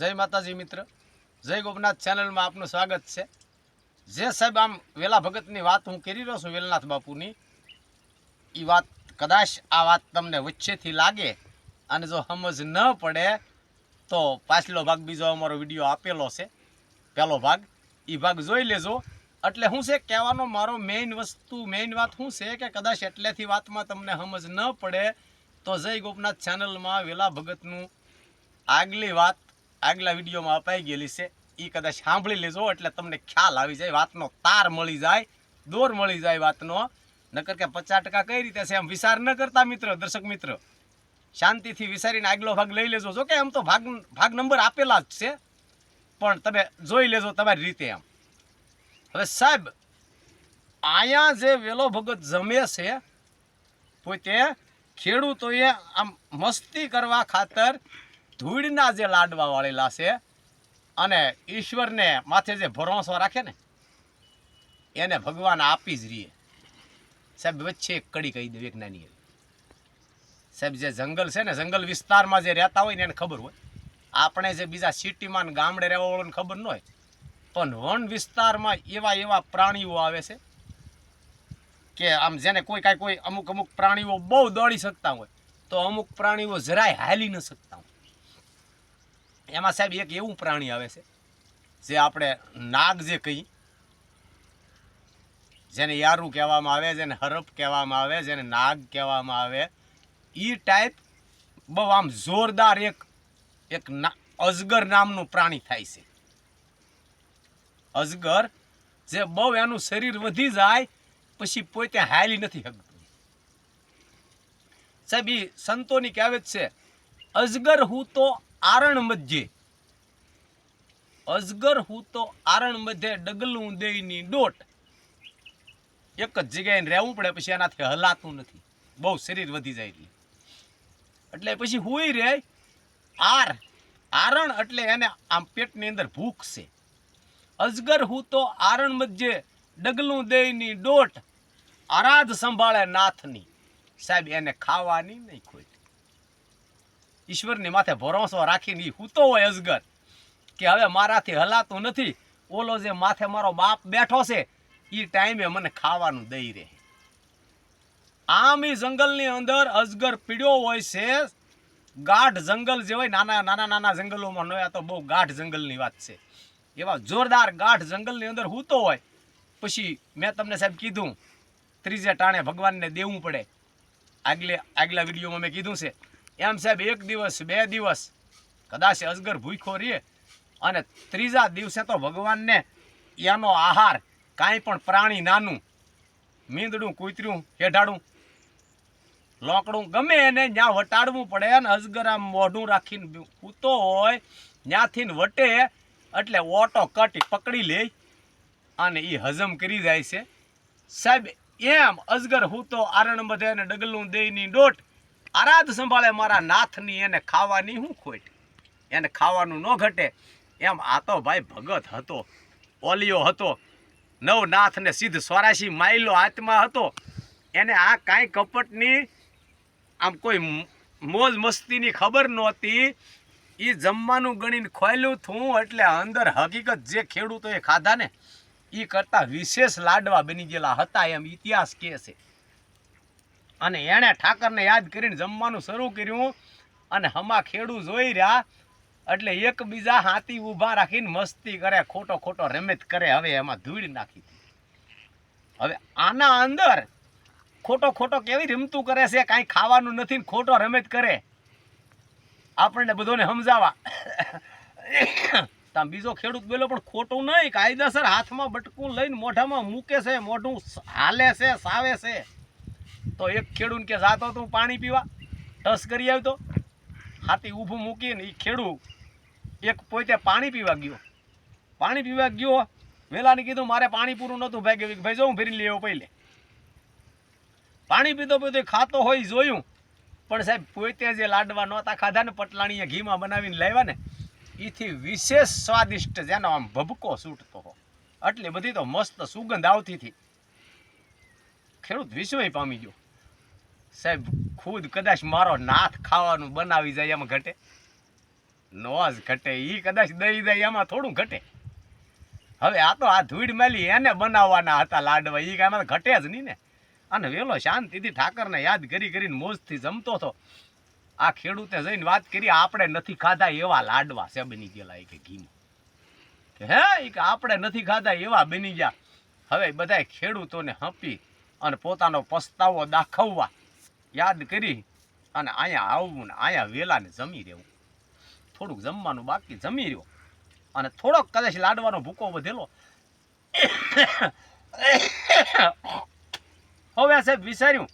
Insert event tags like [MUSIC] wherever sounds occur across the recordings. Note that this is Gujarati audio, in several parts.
જય માતાજી મિત્ર. જય ગોપનાથ ચેનલમાં આપનું સ્વાગત છે. જે સાહેબ આમ વેલા ભગતની વાત હું કરી રહ્યો છું વેલનાથ બાપુની એ વાત કદાચ આ વાત તમને વચ્ચેથી લાગે અને જો સમજ ન પડે તો પાછલો ભાગ બીજો અમારો વીડિયો આપેલો છે. પહેલો ભાગ એ ભાગ જોઈ લેજો. એટલે શું છે કહેવાનો મારો મેઇન વસ્તુ મેઇન વાત શું છે કે કદાચ એટલેથી વાતમાં તમને સમજ ન પડે તો જય ગોપનાથ ચેનલમાં વેલા ભગતનું આગલી વાત આગલા વિડીયોમાં અપાઈ ગયેલી છે. એ કદાચ સાંભળી લેજો, એટલે તમને ખ્યાલ આવી જાય, વાતનો તાર મળી જાય, દોર મળી જાય વાતનો. નકર કે પચાસ ટકા કઈ રીતે છે એમ વિચાર ન કરતા મિત્ર, દર્શક મિત્ર. શાંતિથી વિચારીને આગલો ભાગ લઈ લેજો. જો કે એમ તો ભાગ ભાગ નંબર આપેલા જ છે. પણ તમે જોઈ લેજો તમારી રીતે એમ. હવે સાહેબ અહીંયા જે વેલો ભગત જમે છે, પોતે ખેડૂતોએ આમ મસ્તી કરવા ખાતર ધૂળના જે લાડવા વાળેલા છે, અને ઈશ્વરને માથે જે ભરોસો રાખે ને, એને ભગવાન આપી જ રહીએ. સાહેબ, વચ્ચે એક કડી કહી દઉં, એક નાની સાહેબ, જે જંગલ છે ને, જંગલ વિસ્તારમાં જે રહેતા હોય ને, એને ખબર હોય. આપણે જે બીજા સિટીમાં ને ગામડે રહેવા વાળાને ખબર ન હોય. પણ વન વિસ્તારમાં એવા એવા પ્રાણીઓ આવે છે કે આમ જેને કોઈ કાંઈ કોઈ અમુક અમુક પ્રાણીઓ બહુ દોડી શકતા હોય, તો અમુક પ્રાણીઓ જરાય હાલી ન શકતા હોય. એમાં સાહેબ એક એવું પ્રાણી આવે છે, જે આપણે નાગ જે કહી જેને યારું કહેવામાં આવે, જેને હરપ કહેવામાં આવે, જેને નાગ કહેવામાં આવે એ ટાઈપ બહુ આમ જોરદાર એક એક અજગર નામનું પ્રાણી થાય છે. અજગર જે બહુ એનું શરીર વધી જાય, પછી પોતે હાલી નથી શકતું સાહેબ એ સંતોની કહેવત છે, અજગર હું તો આરણ મધ્યે. અજગર હું તો આરણ મધ્યે ડગલું દેયની ડોટ. એક જ જગ્યાએ રહેવું પડે, પછી એનાથી હલાતું નથી. બહુ શરીર વધી જાય એટલે. એટલે પછી હુઈ રહે આર. આરણ એટલે એને આમ પેટની અંદર ભૂખ છે. અજગર હું તો આરણ મધ્યે ડગલું દેયની ડોટ. આરાધ સંભાળે નાથની. સાહેબ, એને ખાવાની નહીં ખોટ ઈશ્વરની માથે ભરોસો રાખીને હૂતો હોય અજગર. કે હવે મારાથી હલાતું નથી, ઓલો જે માથે મારો બાપ બેઠો છે એ ટાઈમે મને ખાવાનું દઈ રહે. આમ એ જંગલની અંદર અજગર પીડ્યો હોય છે, ગાઢ જંગલ જે હોય, નાના નાના નાના જંગલોમાં નોયા તો બહુ ગાઢ જંગલની વાત છે. એવા જોરદાર ગાઢ જંગલની અંદર હૂતો હોય. પછી મેં તમને સાહેબ કીધું, ત્રીજે ટાણે ભગવાનને દેવું પડે. આગલે, આગલા વિડીયોમાં મેં કીધું છે એમ સાહેબ, એક દિવસ, બે દિવસ, કદાચ અજગર ભૂખો રહે અને ત્રીજા દિવસે તો ભગવાનને એનો આહાર કાંઈ પણ પ્રાણી નાનું, મીંદડું કૂતર્યું હેઢાડું લોકડું, ગમે એને ત્યાં વટાડવું પડે અને અજગર આમ મોઢું રાખીને કૂતો હોય ત્યાંથી વટે, એટલે ઓટો કટી પકડી લે અને એ હજમ કરી જાય છે. સાહેબ, એમ અજગર હું તો આરણ બધે અને ડગલું દેયની ડોટ આરાધ સંભાળે મારા નાથની, એને ખાવાની હું ખોટ? એને ખાવાનું ન ઘટે. એમ આ તો ભાઈ ભગત હતો, ઓલિયો હતો, નવનાથને સિદ્ધ સ્વરાશી માયલો આત્મા હતો. એને આ કાંઈ કપટની, આમ કોઈ મોજ મસ્તીની ખબર નહોતી. એ જમવાનું ગણીને ખોયલું થું, એટલે અંદર હકીકત જે ખેડૂતોએ ખાધા ને એ કરતાં વિશેષ લાડવા બની ગયેલા હતા એમ ઇતિહાસ કહે છે. અને એણે ઠાકરને યાદ કરીને જમવાનું શરૂ કર્યું અને હમા ખેડૂ જોઈ રહ્યા એટલે એકબીજા હાથી ઊભા રાખીને મસ્તી કરે, ખોટો ખોટો રમત કરે. હવે એમાં ધૂળ નાખી હવે આના અંદર ખોટો ખોટો કેવી રમતું કરે છે, કાંઈ ખાવાનું નથી ખોટો રમત કરે. આપણને બધોને સમજાવા. ત્યાં બીજો ખેડૂત બોલો પણ ખોટું નહીં, કાયદેસર હાથમાં બટકું લઈને મોઢામાં મૂકે છે, મોઢું હાલે છે, સાવે છે. તો એક ખેડૂત કે જાતો તું પાણી પીવા, ટસ કરી આવતો. હાથી ઊભું મૂકીને એ ખેડૂ એક પોતે પાણી પીવા ગયો. પાણી પીવા ગયો, વેલાને કીધું, મારે પાણી પૂરું નહોતું ભાઈ ભાઈ જો હું ફેરી લેવો પહેલે. પાણી પીતો પીતો ખાતો હોય જોયું. પણ સાહેબ, પોતે જે લાડવા નહોતા ખાધા ને પટલાણીએ ઘીમાં બનાવીને લાવ્યા ને એથી વિશેષ સ્વાદિષ્ટ જેનો આમ ભભકો છૂટતો હો આટલી બધી તો મસ્ત સુગંધ આવતી હતી. ખેડૂત વિશ્વય પામી ગયો. સાહેબ, ખુદ કદાચ મારો નાથ ખાવાનું બનાવી જાય એમાં ઘટે. નોઝ ઘટે એ કદાચ દઈ દઈ એમાં થોડું ઘટે. હવે આ તો આ ધૂળ મેલી એને બનાવવાના હતા લાડવા એ કાંઈ ઘટે જ નહીં ને. અને વેલો શાંતિથી ઠાકરને યાદ કરી કરીને મોજથી જમતો હતો. આ ખેડૂતે જઈને વાત કરી, આપણે નથી ખાધા એવા લાડવા. છે બની ગયેલા એ કે ઘીમાં હે? એ કે, આપણે નથી ખાધા એવા બની ગયા. હવે બધાય ખેડૂતોને હંપી અને પોતાનો પસ્તાવો દાખવવા યાદ કરી અને અહીંયા આવવું ને અહીંયા વેલાને જમી રહેવું. થોડુંક જમવાનું બાકી જમી રહ્યો. અને થોડોક કદાચ લાડવાનો ભૂકો વધેલો. હવે સાહેબ વિચાર્યું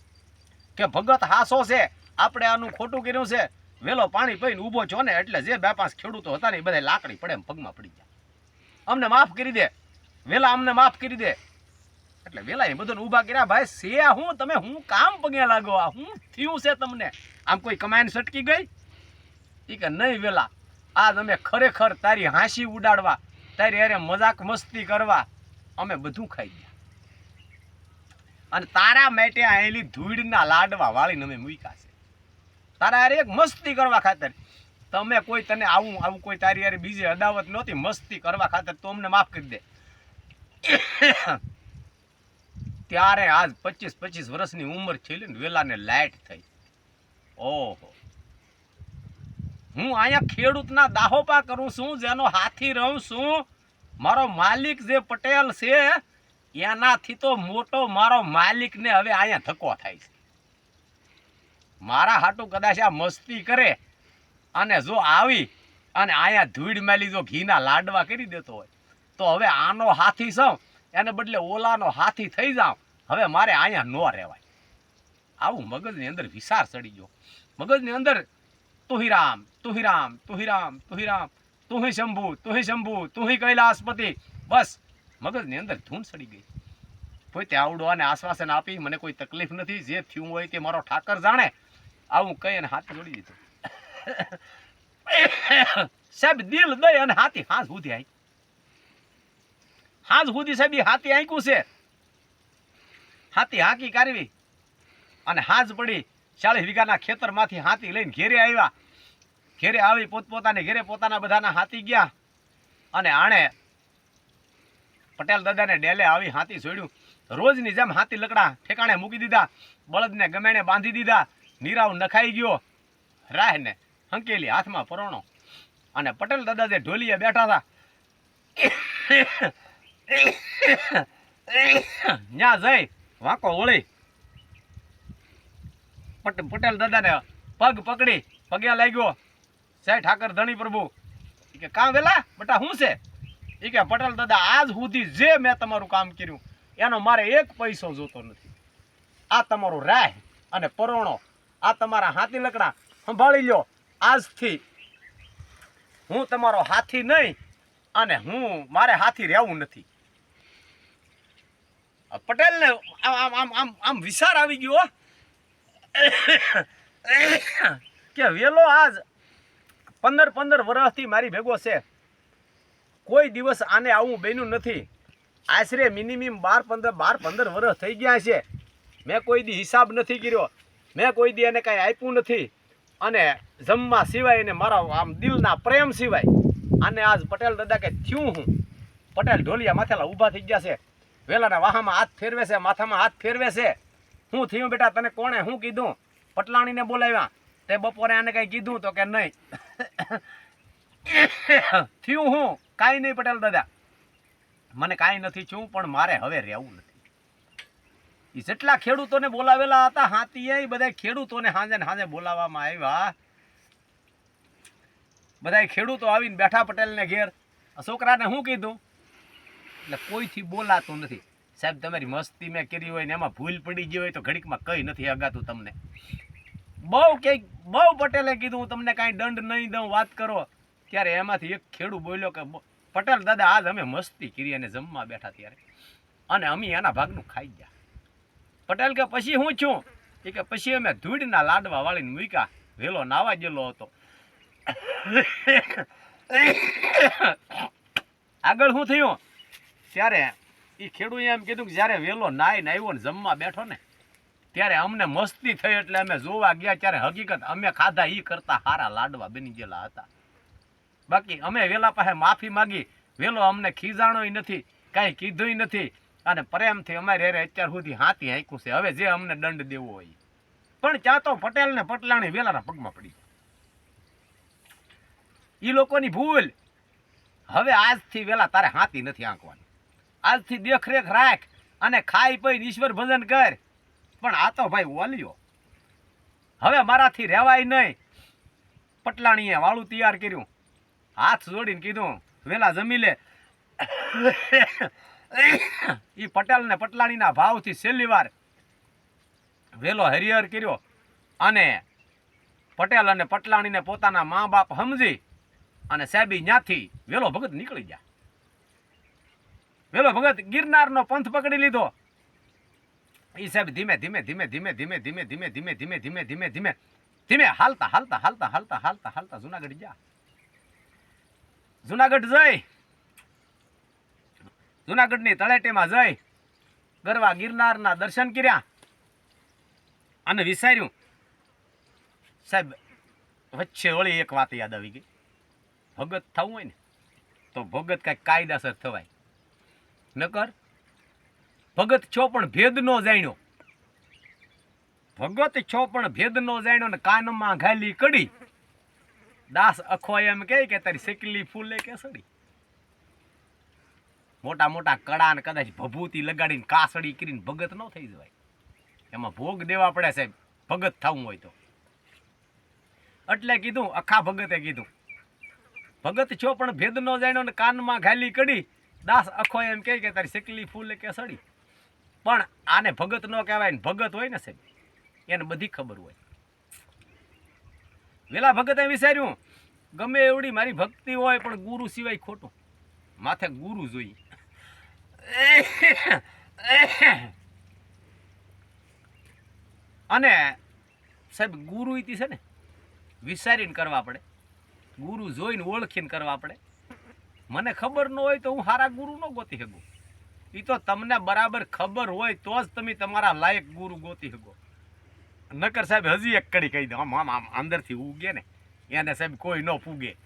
કે ભગત હાસો છે, આપણે આનું ખોટું કર્યું છે, વેલો પાણી પીને ઊભો છો ને એટલે જે બે પાંચ ખેડૂતો હતા ને એ બધા લાકડી પડે એમ પગમાં પડી ગયા. અમને માફ કરી દે, વેલા અમને માફ કરી દે. એટલે વેલા એ બધું ઊભા કર્યા, ભાઈ સે હું? તમે હું કામ પગે લાગો? આ હું થયું છે તમને? આમ કોઈ કમાઈને સટકી ગઈ? એ કે, નહીં વેલા, આ તમે ખરેખર તારી હાંસી ઉડાડવા, તારી અરે મજાક મસ્તી કરવા, અમે બધું ખાઈ ગયા. અને તારા માટે આયેલી ધૂળના લાડવા વાળીને અમે મૂક્યા છે. તારા અરે મસ્તી કરવા ખાતર. તમે કોઈ તને આવું આવું કોઈ તારી અરે બીજી અદાવત નહોતી, મસ્તી કરવા ખાતર તો અમને માફ કરી દે. ત્યારે આજ પચીસ પચીસ વર્ષની ઉંમર છેલ્લી વેલાને લાઈટ થઈ. ઓહો. હું અહીંયા ખેડૂતના દાહોપા કરું છું, જેનો હાથી રહું છું. મારો માલિક જે પટેલ છે, એનાથી તો મોટો મારો માલિકને હવે અહીંયા ધક્કો થાય છે. મારા હાટું કદાચ આ મસ્તી કરે અને જો આવી અને અહીંયા ધૂળ મેલી જો ઘીના લાડવા કરી દેતો હોય, તો હવે આનો હાથી સૌ એને બદલે ઓલાનો હાથી થઈ જાઉં હવે મારે અહીંયા ન રહેવાય. આવું મગજની અંદર વિસાર ચડી ગયો. મગજની અંદર તુહિરામ તુહિરામ તુહિરામ તુહિરામ તુહી શંભુ તુહી શંભુ, તુહી કૈલાસપતિ. બસ, મગજની અંદર ધૂન ચડી ગઈ. પોતે આવડો અને આશ્વાસન આપી, મને કોઈ તકલીફ નથી, જે થયું હોય તે મારો ઠાકર જાણે. આવું કહી અને હાથ જોડી દીધો. [COUGHS] સાહેબ, દિલ દઈ અને હાથી હાથ સુધી આઈ હાથ સુધી સાહેબ હાથી આંક્યું છે. હાથી હાકી કાઢવી. અને હાજ પડી ચાલીસ વીઘાના ખેતરમાંથી હાથી લઈને ઘેરે આવ્યા. ઘેરે આવી પોતપોતાને ઘેરે પોતાના બધાના હાથી ગયા. અને આણે પટેલ દાદાને ડેલે આવી હાથી છોડ્યું. રોજની જેમ હાથી લકડા ઠેકાણે મૂકી દીધા. બળદને ગમેણે બાંધી દીધા. નીરાવ નખાઈ ગયો. રાહને હંકેલી હાથમાં પરોણો. અને પટેલ દાદા જે ઢોલીએ બેઠા હતા [COUGHS] ન્યા જઈ. વાંકો પટ, પટેલ દાદાને પગ પકડી, પગે લાગ્યો. સાહેબ ઠાકર ધણી પ્રભુ. કે કામ વેલા? બટા શું છે? એ કે, પટેલ દાદા, આજ સુધી જે મેં તમારું કામ કર્યું, એનો મારે એક પૈસો જોતો નથી. આ તમારું રાહ અને પરોણો, આ તમારા હાથી લકડા, સંભાળી લ્યો. આજથી હું તમારો હાથી નહીં અને હું, મારે હાથી રહેવું નથી. પટેલને આમ આમ આમ આમ વિચાર આવી ગયો કે વેલો આજ પંદર પંદર વર્ષથી મારી ભેગો છે. કોઈ દિવસ આને આવું બન્યું નથી. આશરે મિનિમમ બાર, પંદર બાર, પંદર વર્ષ થઈ ગયા છે. મેં કોઈ દી હિસાબ નથી કર્યો. મેં કોઈ દી એને કાંઈ આપ્યું નથી. અને જમવા સિવાય એને મારા આમ દિલના પ્રેમ સિવાય આને આજ પટેલ દાદા કે થયું હું. પટેલ ઢોલિયા માથેલા ઊભા થઈ ગયા છે. વેલાના વાહામાં હાથ ફેરવે છે, માથામાં હાથ ફેરવે છે. શું થયું બેટા, તને કોણે શું કીધું? પટલાણીને બોલાવ્યા. તે બપોરે આને કઈ કીધું તો કે નહીં. થયું હું, કાંઈ નહીં પટેલ દાદા. મને કાંઈ નથી છું પણ મારે હવે રહેવું નથી. એ જેટલા ખેડૂતોને બોલાવેલા હતા હાથી એ બધા ખેડૂતોને હાંજે હાંજે બોલાવવામાં આવ્યા. બધા ખેડૂતો આવીને બેઠા પટેલને ઘેર. છોકરાને શું કીધું? એટલે કોઈથી બોલાતું નથી. સાહેબ, તમારી મસ્તી મેં કરી હોય ને એમાં ભૂલ પડી ગઈ હોય તો ઘડીકમાં કંઈ નથી અગાતું તમને. બહુ કંઈક, બહુ પટેલે કીધું, હું તમને કાંઈ દંડ નહીં દઉં, વાત કરો. ત્યારે એમાંથી એક ખેડૂત બોલ્યો કે પટેલ દાદા, આજ અમે મસ્તી કરી અને જમવા બેઠા ત્યારે. અને અમે એના ભાગનું ખાઈ ગયા. પટેલ કે, પછી હું છું? એ કે, પછી અમે ધૂળના લાડવા વાળીને મૂક્યા. વેલો નાવા ગયેલો હતો. આગળ શું થયું? ત્યારે એ ખેડૂએ એમ કીધું કે જ્યારે વેલો નાઈને આવ્યો ને જમવા બેઠો ને, ત્યારે અમને મસ્તી થઈ એટલે અમે જોવા ગયા ત્યારે હકીકત અમે ખાધા એ કરતા હારા લાડવા બની ગયેલા હતા. બાકી અમે વેલા પાસે માફી માગી, વેલો અમને ખીજાણોય નથી, કાંઈ કીધુંય નથી, અને પ્રેમથી અમારે અરે અત્યાર સુધી હાથી હાંક્યું છે. હવે જે અમને દંડ દેવો હોય પણ ત્યાં તો પટેલ ને પટલાણી વેલાના પગમાં પડી એ લોકોની ભૂલ. હવે આજથી વેલા તારે હાથી નથી આંકવાની આજથી દેખરેખ રાખ અને ખાઈ પીને ઈશ્વર ભજન કર. પણ આ તો ભાઈ ઓલિયો. હવે મારાથી રહેવાય નહીં. પટલાણીએ વાળું તૈયાર કર્યું. હાથ જોડીને કીધું, વેલા જમી લે. [COUGHS] એ પટેલ ને પટલાણીના ભાવથી છેલ્લી વાર વેલો હરિહર કર્યો અને પટેલ અને પટલાણીને પોતાના મા બાપ સમજી અને સાહેબી ન્યાથી વેલો ભગત નીકળી ગયા. વેલો ભગત ગિરનારનો પંથ પકડી લીધો એ સાહેબ ધીમે ધીમે ધીમે ધીમે ધીમે ધીમે ધીમે ધીમે ધીમે ધીમે ધીમે ધીમે ધીમે હાલતા હાલતા હાલતા હાલતા હાલતા હાલતા જુનાગઢ ગયા જુનાગઢ જઈ જુનાગઢની તળેટીમાં જઈ ગરવા ગિરનારના દર્શન કર્યા અને વિચાર્યું સાહેબ વચ્ચે વળી એક વાત યાદ આવી ગઈ ભગત થવું હોય ને તો ભગત કાંઈક કાયદાસર થવાય નકર? ભગત છો પણ ભેદ નો જાણ્યો. ભગત છો પણ ભેદ નો જાણ્યો ને કાનમાં ઘાલી કડી. દાસ અખો એમ કહે કે તારી શેકલી ફૂલે કે સડી. મોટા મોટા કડા ને કદાચ ભભૂતિ લગાડીને કાસડી કરીને ભગત ન થઈ જવાય. એમાં ભોગ દેવા પડે સાહેબ, ભગત થવું હોય તો. એટલે કીધું, અખા ભગતે કીધું, ભગત છો પણ ભેદ નો જાણ્યો ને કાનમાં ઘાલી કડી. દાસ અખો એમ કહે કે તારી સિકલી ફૂલે કે સડી. પણ આને ભગત ન કહેવાય ને ભગત હોય ને સાહેબ, એને બધી ખબર હોય. વેલા ભગતે વિચાર્યું, ગમે એવડી મારી ભક્તિ હોય પણ ગુરુ સિવાય ખોટું. માથે ગુરુ જોઈએ અને સાહેબ ગુરુ ઇતિ છે ને, વિચારીને કરવા પડે. ગુરુ જોઈને ઓળખીને કરવા પડે. મને ખબર ન હોય તો હું સારા ગુરુ ન ગોતી શકું. એ તો તમને બરાબર ખબર હોય તો જ તમે તમારા લાયક ગુરુ ગોતી શકો. નકર સાહેબ હજી એક કડી કહી દઉં. આમ આમ આમ અંદરથી ઉગે ને. એને સાહેબ કોઈ ન ફૂગે.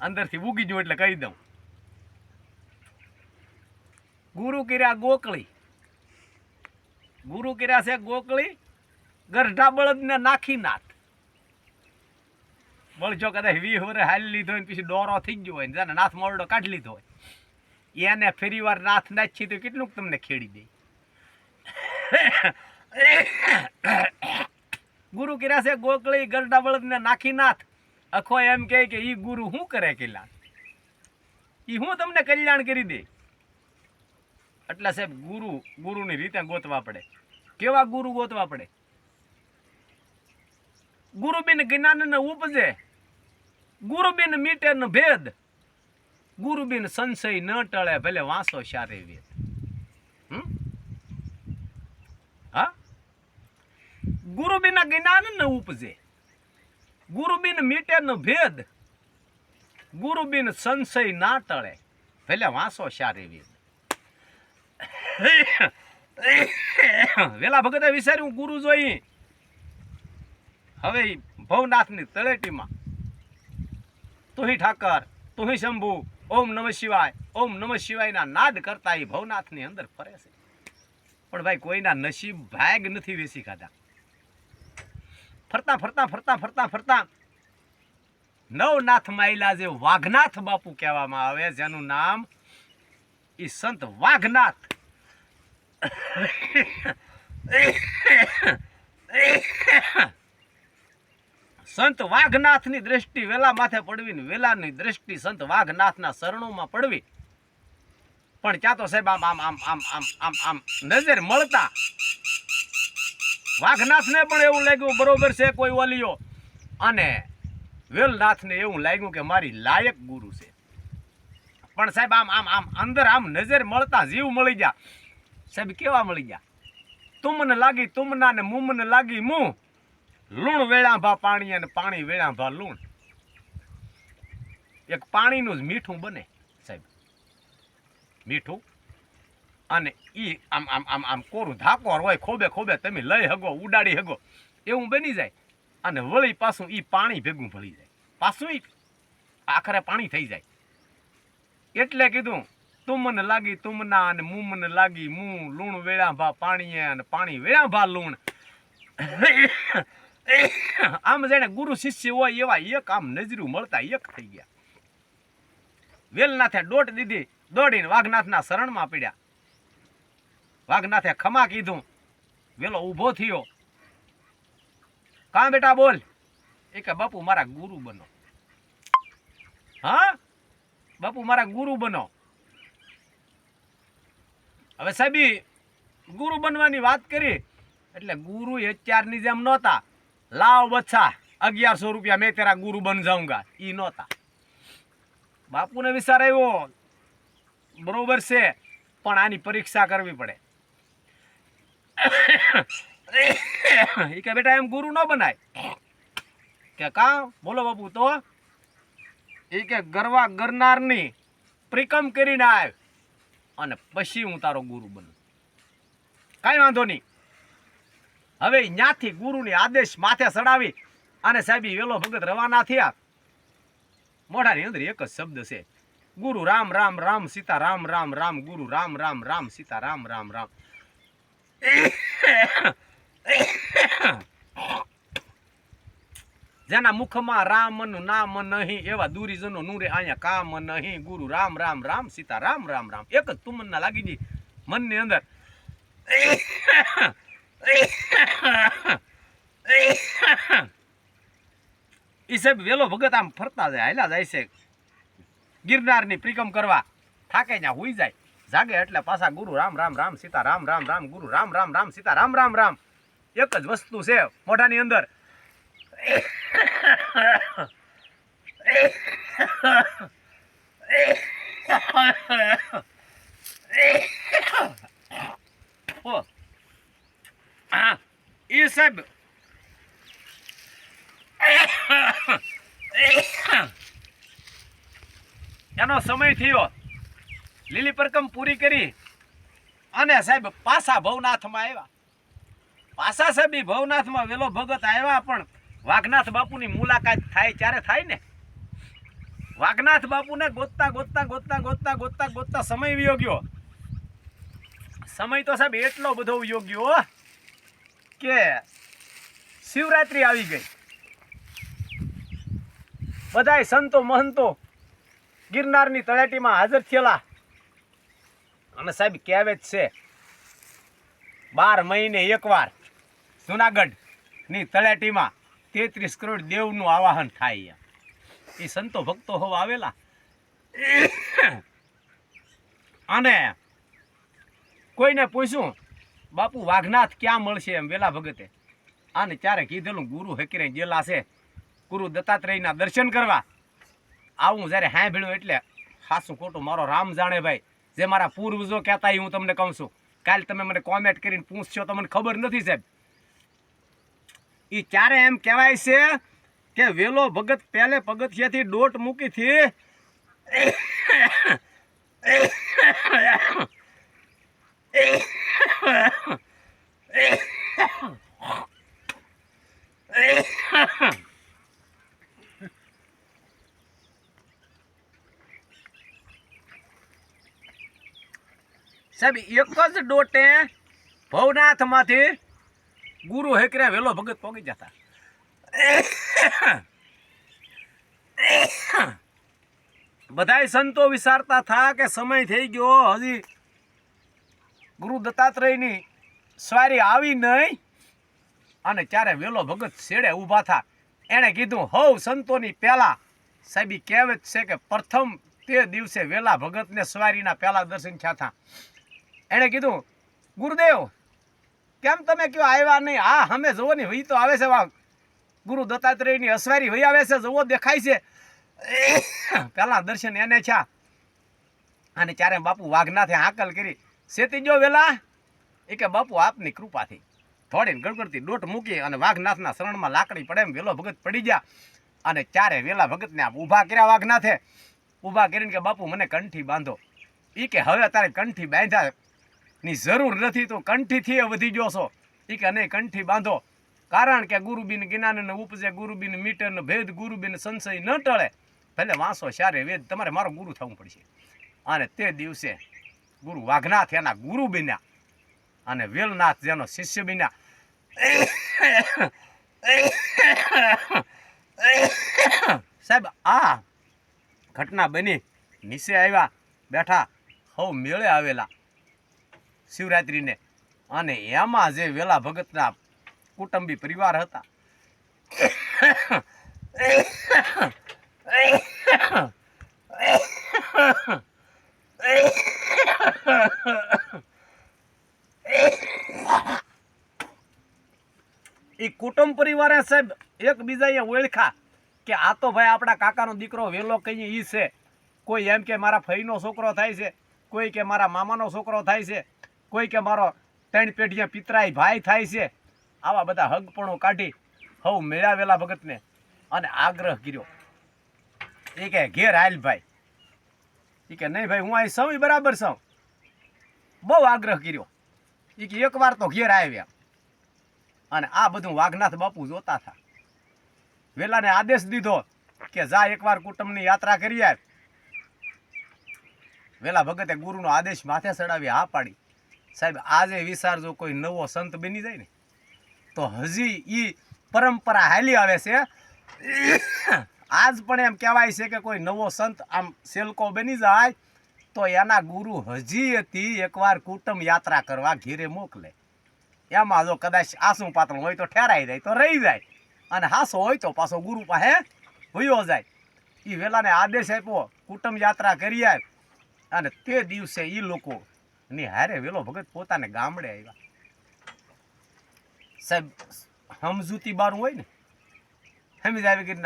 અંદરથી ઉગી જવું એટલે કહી દઉં. ગુરુ કર્યા ગોકળી. ગુરુ કર્યા છે ગોકળી. ગરઢા બળદને નાખી નાથ બળજો કદાચ વી હોરે હાલી લીધો હોય પછી ડોરો થઈ ગયો હોય જાણે નાથ મોરડો કાઢી લીધો હોય. એને ફરી વાર નાથ નાચી તો કેટલુંક તમને ખેડી દે. ગુરુ કર્યા છે, ગોકળી ગરડા બળદને નાખી નાથ. અખો એમ કહે કે ઈ ગુરુ શું કરે કલ્યાણ ઈ હું તમને કલ્યાણ કરી દે? એટલે સાહેબ, ગુરુ, ગુરુની રીતે ગોતવા પડે. કેવા ગુરુ ગોતવા પડે? ગુરુ બિન જ્ઞાન ને ઉપજે. ગુરુબિન મીટેન ભેદ. ગુરુબિન સંશય ન ટળે, ભલે વાંસો સારે વેદ. હા? ગુરુબિન જ્ઞાન ન ઉપજે. ગુરુબિન મીટેન ભેદ. ગુરુબિન સંશય ના ટળે, ભલે વાંસો સારે વેદ. વેલા ભગતે વિચાર્યું, ગુરુ જોઈ. હવે ભવનાથની તળેટીમાં તુહી ઠાકર, તુહી શંભુ, ઓમ નમઃ શિવાય, ઓમ નમઃ શિવાયના નાદ કરતા એ ભવનાથની અંદર ફરે છે. પણ ભાઈ કોઈના નસીબ ભાગ નથી વેસી ખાધા. ફરતા ફરતા ફરતા ફરતા ફરતા નવનાથ માયલા જે વાઘનાથ બાપુ કહેવામાં આવે, જેનું નામ એ સંત વાઘનાથ. સંત વાઘનાથની દ્રષ્ટિ વેલા માથે પડવી વેલાની દ્રષ્ટિ સંત વાઘનાથના શરણોમાં પડવી. પણ ક્યાં તો સાહેબ આમ આમ આમ આમ આમ આમ આમ નજર મળતા વાઘનાથને પણ એવું લાગ્યું, બરોબર છે, કોઈ ઓલિયો અને વેલનાથને એવું લાગ્યું કે મારી લાયક ગુરુ છે. પણ સાહેબ આમ આમ આમ, અંદર આમ નજર મળતા જીવ મળી ગયા. સાહેબ કેવા મળી ગયા? તુમને લાગી તુમના ને મુમને લાગી મું. લૂણ વેળાંભા પાણી અને પાણી વેળાંભા લૂણ. એક પાણીનું જ મીઠું બને, સાહેબ. મીઠું અને ઈ આમ આમ આમ આમ કોરું ધાકોર હોય, ખોબે ખોબે તમે લઈ હગો, ઉડાડી હગો, એવું બની જાય. અને વળી પાછું ઈ પાણી ભેગું ભળી જાય. પાછું ઈ આખરે પાણી થઈ જાય. એટલે કીધું, તું લાગી તુમના અને મું લાગી, મું લૂણ વેળાંભા પાણીએ અને પાણી વેળાંભા લૂણ. આમ જાણે ગુરુ શિષ્ય હોય એવા એક આમ નજરું મળતા એક થઈ ગયા. વેલનાથે દોટ દીધી, દોડીને વાઘનાથના શરણમાં પડ્યા. વાઘનાથે ખમા કીધું, વેલો ઊભો થયો. કાં બેટા બોલ? એ કે, બાપુ મારા ગુરુ બનો. હા? બાપુ મારા ગુરુ બનો. હવે સાહેબી ગુરુ બનવાની વાત કરી, એટલે ગુરુ અત્યારની જેમ નહોતા. લાવ બચ્છા, અગિયારસો રૂપિયા મેં તેરા ગુરુ બન જાઉંગા. ઈ નહોતા બાપુને વિચાર આવ્યો, બરોબર છે, પણ આની પરીક્ષા કરવી પડે. એ કે બેટા એમ ગુરુ ન બનાય. કે કા? બોલો બાપુ, તો? એ કે ગરવા ગરનારની પ્રિકમ કરીને આવ. અને પછી હું તારો ગુરુ બનું. કાંઈ વાંધો નહીં. હવે ન્યાથી ગુરુની આદેશ માથે ચડાવી અને સાહેબી વેલો ભગત રવાના થયા મોઢાની અંદર એક જ શબ્દ છે ગુરુ રામ રામ રામ સીતા રામ રામ રામ ગુરુ રામ રામ રામ સીતા રામ રામ રામ જેના મુખમાં રામનું નામ નહીં એવા દુરીજનો નૂરે અહીંયા કામ નહીં ગુરુ રામ રામ રામ સીતા રામ રામ રામ એક જ તુમન્ના લાગી ગઈ મનની અંદર [LAUGHS] ઈ સાહેબ વેલો ભગત આમ ફરતા જાય હાલ્યા જાય છે. ગિરનારની પ્રિકમ કરવા થાકે ત્યાં હુઈ જાય. જાગે એટલે પાછા ગુરુ રામ રામ રામ સીતા રામ રામ રામ ગુરુ રામ રામ રામ સીતા રામ રામ રામ. એક જ વસ્તુ છે મોઢાની અંદર. [LAUGHS] ઓ હા, એ સાહેબ. એનો સમય થયો. લીલી પરકમ પૂરી કરી. અને સાહેબ, પાછા ભવનાથમાં આવ્યા. પાછા સાહેબ એ ભવનાથમાં વેલો ભગત આવ્યા, પણ વાઘનાથ બાપુની મુલાકાત થાય ત્યારે થાય ને. વાઘનાથ બાપુને ગોતતા ગોતતા ગોતતા ગોતતા ગોતતા ગોતતા સમય વિયોગ્યો સમય તો સાહેબ એટલો બધો યોગ્યો ગયો કે શિવરાત્રી આવી ગઈ. બધાય સંતો મહંતો ગિરનારની તળેટીમાં હાજર થયેલા. અને સાહેબ કહેવત છે, બાર મહિને એકવાર જુનાગઢની તળેટીમાં તેત્રીસ કરોડ દેવનું આવાહન થાય એ સંતો ભક્તો હોવા આવેલા. અને કોઈને પૂછ્યું બાપુ વાઘનાથ ક્યાં મળશે એમ વેલા ભગતે? આને ત્યારે કીધેલું ગુરુ હકીરે ગયેલા છે. ગુરુ દત્તાત્રેયના દર્શન કરવા. આવું જ્યારે સાંભળ્યું એટલે ખાસું ખોટું, મારો રામ જાણે ભાઈ, જે મારા પૂર્વજો કહેતા હું તમને કહું છું. કાલ તમે મને કોમેન્ટ કરીને પૂછશો તો મને ખબર નથી સાહેબ. એ ક્યારે એમ કહેવાય છે કે વેલો ભગત પહેલે પગથિયાથી દોટ મૂકી સાહેબ, એક જ ડોટે ભવનાથમાંથી ગુરુ હેકર્યા વેલો ભગત પોગી જતા. બધાય સંતો વિચારતા થા કે સમય થઈ ગયો, હજી ગુરુ દત્તાત્રેયની સ્વારી આવી નહીં અને ત્યારે વેલો ભગત શેડે ઊભા થા. એણે કીધું, હવ સંતોની પહેલાં. સાહેબી કહેવત છે કે પ્રથમ તે દિવસે વેલા ભગતને સ્વારીના પહેલાં દર્શન થયા હતા એણે કીધું, ગુરુદેવ, કેમ તમે કયો આવ્યા નહીં? હા અમે જુઓ ને વહી તો આવે છે વા ગુરુ દત્તાત્રેયની અસવારી વહી આવે છે, જુઓ, દેખાય છે. પહેલા દર્શન એને છે અને ત્યારે બાપુ વાઘનાથે હાકલ કરી, સેતી જો વેલા? એ કે, બાપુ, આપની કૃપાથી. થોડીને ગડગડતી દોટ મૂકી અને વાઘનાથના શરણમાં લાકડી પડે એમ વેલો ભગત પડી ગયા. અને ચારે વેલા ભગતને આપ ઊભા કર્યા વાઘનાથે. ઊભા કરીને કે, બાપુ, મને કંઠી બાંધો. એ કે, હવે તારે કંઠી બાંધ્યા ની જરૂર નથી તો કંઠીથી વધી ગયો છો. એ કે નહીં કંઠી બાંધો. કારણ કે ગુરુબીન જ્ઞાન ને ઉપજે, ગુરુબીન મીટર ને ભેદ, ગુરુબીન સંશય ન ટળે. ભલે વાંસો સારે વેદ, તમારે મારો ગુરુ થવું પડશે. અને તે દિવસે ગુરુ વાઘનાથ, એના ગુરુ બન્યા. અને વેલનાથ જેનો શિષ્ય બન્યા. સાહેબ, આ ઘટના બની. નીચે આવ્યા, બેઠા, હવ મેળે આવેલા. શિવરાત્રીને. અને એમાં જે વેલા ભગતના કુટુંબી પરિવાર હતા. એ કુટુંબ પરિવારે સાહેબ એકબીજાએ ઓળખા કે આ તો ભાઈ આપણા કાકાનો દીકરો વેલો કહીએ ઈ છે. કોઈ એમ કે મારા ફઈનો છોકરો થાય છે, કોઈ કે મારા મામાનો છોકરો થાય છે. કોઈ કે મારો ત્રણ પેઢીયા પિતરાય ભાઈ થાય છે. આવા બધા હગપણો કાઢી હવ મેળાવેલા ભગતને અને આગ્રહ કર્યો. એ કે ઘેર હાલ ભાઈ. એ કે નહીં ભાઈ, હું અહીં સૌ બરાબર સૌ બહુ આગ્રહ કર્યો. એ કે એકવાર તો ઘેર આવ્યા. અને આ બધું વાઘનાથ બાપુ જોતા હતા વેલાને આદેશ દીધો કે જા એકવાર કુટુંબની યાત્રા કરી આવ. વેલા ભગતે ગુરુનો આદેશ માથે ચડાવી હા પાડી. સાહેબ, આજે વિચારજો કોઈ નવો સંત બની જાય ને, તો હજી એ પરંપરા હાલી આવે છે. આજ પણ એમ કહેવાય છે કે કોઈ નવો સંત આમ સેલકો બની જાય, તો એના ગુરુ હજી હતી, એકવાર કુટુંબ યાત્રા કરવા ઘેરે મોકલે. એમાં જો કદાચ આસુ પાતળું હોય તો ઠેરાઈ જાય, તો રહી જાય. અને હાસો હોય તો પાછો ગુરુ પાસે ભૂયો જાય. એ વેલાને આદેશ આપ્યો, કુટુંબ યાત્રા કરી આવ અને તે દિવસે એ લોકો ની હારે વેલો ભગત પોતાને ગામડે આવ્યા. સાહેબ સમજૂતી બારું હોય ને સમજ આવી કે